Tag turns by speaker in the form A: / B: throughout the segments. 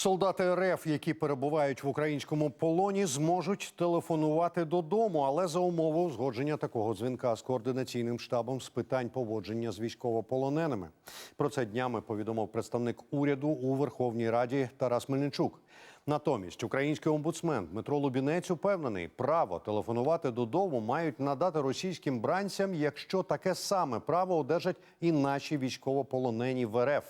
A: Солдати РФ, які перебувають в українському полоні, зможуть телефонувати додому, але за умови узгодження такого дзвінка з координаційним штабом з питань поводження з військовополоненими. Про це днями повідомив представник уряду у Верховній Раді Тарас Мельничук. Натомість український омбудсмен Дмитро Лубінець упевнений, право телефонувати додому мають надати російським бранцям, якщо таке саме право одержать і наші військовополонені в РФ.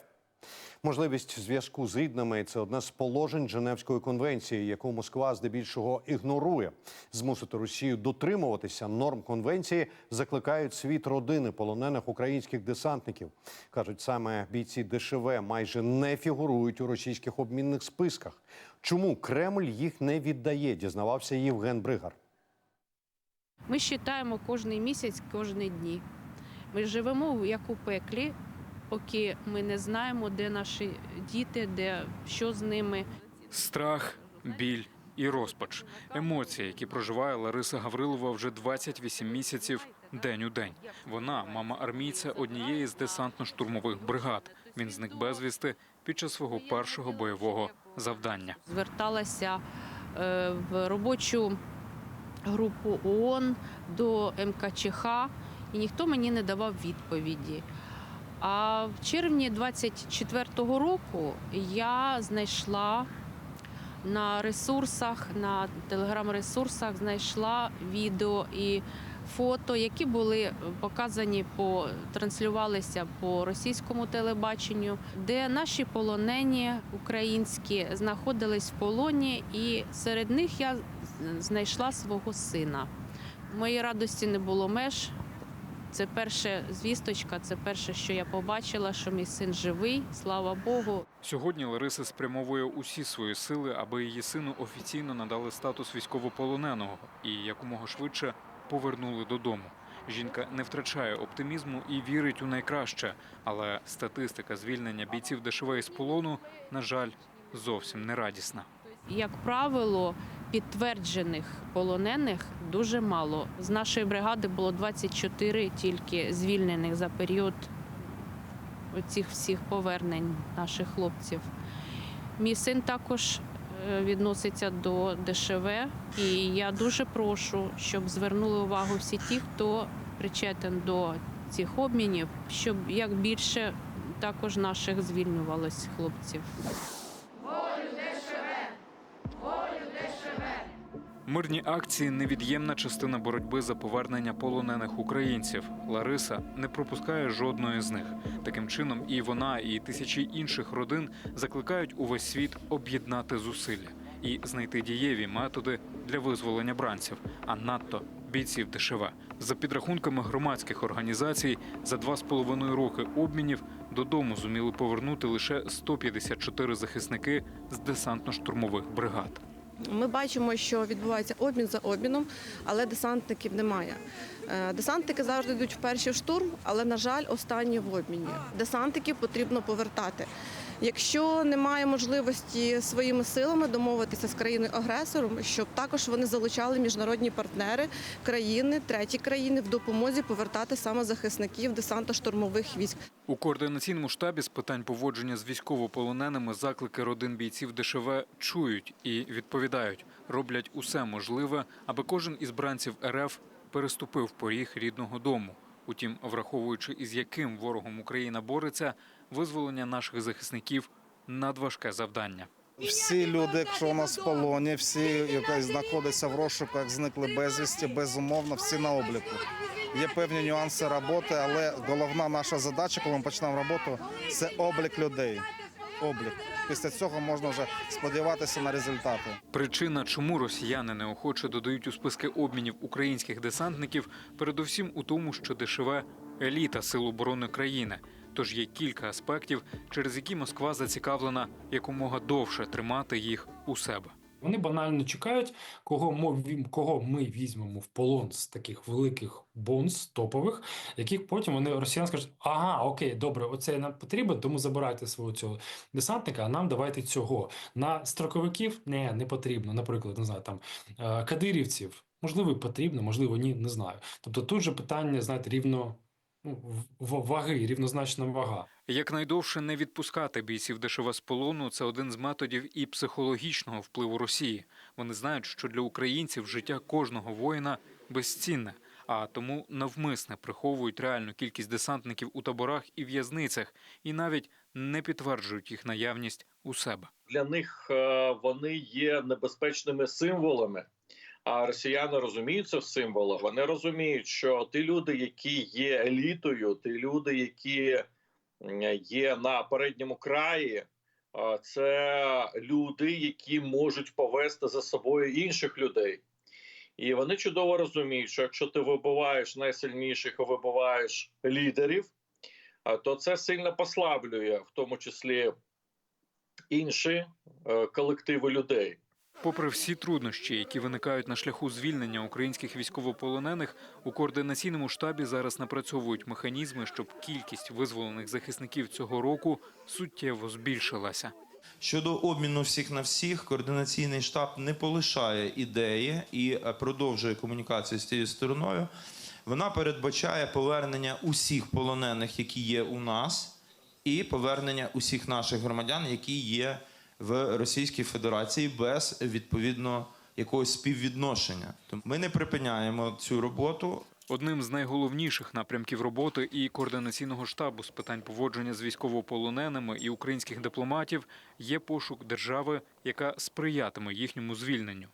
A: Можливість зв'язку з рідними це одне з положень Женевської конвенції, яку Москва здебільшого ігнорує. Змусити Росію дотримуватися норм конвенції закликають світ родини полонених українських десантників. кажуть, саме бійці ДШВ майже не фігурують у російських обмінних списках. Чому Кремль їх не віддає? Дізнавався Євген Бригар.
B: Ми вважаємо кожний місяць, кожні дні. Ми живемо як у пеклі, поки ми не знаємо, де наші діти, де що з ними.
C: Страх, біль і розпач емоції, які проживає Лариса Гаврилова вже 28 місяців день у день. Вона мама армійця однієї з десантно-штурмових бригад. Він зник безвісти під час свого першого бойового завдання.
B: Зверталася е, в робочу групу ООН до МКЧХ, і ніхто мені не давав відповіді. А в червні 24-го року я знайшла на ресурсах, на телеграм-ресурсах, знайшла відео і фото, які були показані по транслювалися по російському телебаченню, де наші полонені українські знаходились в полоні, і серед них я знайшла свого сина. Моїй радості не було меж. Це перша звісточка, це перше, що я побачила, що мій син живий, слава Богу.
C: Сьогодні Лариса спрямовує усі свої сили, аби її сину офіційно надали статус військовополоненого і якомога швидше повернули додому. Жінка не втрачає оптимізму і вірить у найкраще, але статистика звільнення бійців ДШВ із полону, на жаль, зовсім не радісна.
B: Як правило, підтверджених полонених дуже мало. З нашої бригади було 24 тільки звільнених за період оцих всіх повернень наших хлопців. Мій син також е, відноситься до ДШВ, і я дуже прошу, щоб звернули увагу всі ті, хто причетен до цих обмінів, щоб як більше також наших звільнювалось хлопців.
C: Мирні акції невід'ємна частина боротьби за повернення полонених українців. Лариса не пропускає жодної з них. Таким чином, і вона, і тисячі інших родин закликають увесь світ об'єднати зусилля і знайти дієві методи для визволення бранців, а надто бійців ДШВ. За підрахунками громадських організацій, за два з половиною роки обмінів додому зуміли повернути лише 154 захисники з десантно-штурмових бригад.
D: Ми бачимо, що відбувається обмін за обміном, але десантників немає. Е, Десантники завжди йдуть в штурм, але, на жаль, останні в обміні. Десантників потрібно повертати. Якщо немає можливості своїми силами домовитися з країною агресором, щоб також вони залучали міжнародні партнери, країни, треті країни в допомозі повертати саме захисників десантно-штурмових військ.
C: У координаційному штабі з питань поводження з військовополоненими заклики родин бійців ДШВ чують і відповідають, роблять усе можливе, аби кожен із бранців РФ переступив поріг рідного дому. Утім, враховуючи із яким ворогом Україна бореться, визволення наших захисників надважке завдання.
E: Всі люди, якщо у нас в полоні, всі, які знаходяться в розшуках, зникли безвісті, безумовно, всі на обліку. Є певні нюанси роботи, але головна наша задача, коли ми почнемо роботу, це облік людей. Облік. Після цього можна вже сподіватися на результати.
C: Причина, чому росіяни неохоче додають у списки обмінів українських десантників, передусім у тому, що ДШВ – еліта сил оборони країни. Тож є кілька аспектів, через які Москва зацікавлена якомога довше тримати їх у себе.
F: Вони банально чекають, кого ми, кого ми візьмемо в полон з таких великих бонз топових, яких потім вони росіяни скажуть: ага, окей, добре, оце нам потрібен, тому забирайте свого цього десантника, а нам давайте цього. На строковиків не, не потрібно. Наприклад, не знаю, там е, кадирівців. Можливо, потрібно, можливо, ні, не знаю. Тобто тут же питання, знаєте, рівно ну, ваги, рівнозначна вага.
C: Якнайдовше не відпускати бійців ДШВ з полону це один з методів і психологічного впливу Росії. Вони знають, що для українців життя кожного воїна безцінне, а тому навмисне приховують реальну кількість десантників у таборах і в'язницях, і навіть не підтверджують їх наявність у себе.
G: для них е, вони є небезпечними символами. А росіяни розуміють це в символах. Вони розуміють, що ті люди, які є елітою, ті люди, які є на передньому краї, це люди, які можуть повести за собою інших людей. І вони чудово розуміють, що якщо ти вибиваєш найсильніших і вибиваєш лідерів, то це сильно послаблює, в тому числі інші е, колективи людей.
C: Попри всі труднощі, які виникають на шляху звільнення українських військовополонених, у координаційному штабі зараз напрацьовують механізми, щоб кількість визволених захисників цього року суттєво збільшилася.
H: Щодо обміну всіх на всіх, координаційний штаб не полишає ідеї і продовжує комунікацію з цією стороною. Вона передбачає повернення усіх полонених, які є у нас, і повернення усіх наших громадян, які є в Російській Федерації без відповідно якогось співвідношення. Тому ми не припиняємо цю роботу.
C: Одним з найголовніших напрямків роботи і координаційного штабу з питань поводження з військовополоненими і українських дипломатів є пошук держави, яка сприятиме їхньому звільненню.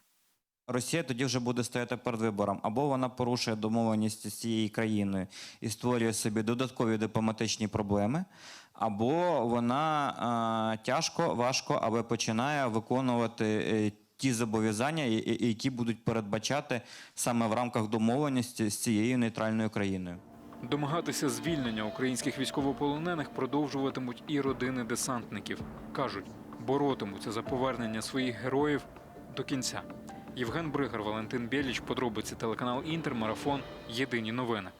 I: Росія тоді вже буде стояти перед вибором. Або вона порушує домовленість з цією країною і створює собі додаткові дипломатичні проблеми, або вона тяжко, важко, але починає виконувати е, ті зобов'язання, які будуть передбачати саме в рамках домовленості з цією нейтральною країною.
C: Домагатися звільнення українських військовополонених продовжуватимуть і родини десантників. кажуть, боротимуться за повернення своїх героїв до кінця. Євген Бригар, Валентин Бєліч, подробиці телеканал Інтер, марафон. Єдині новини.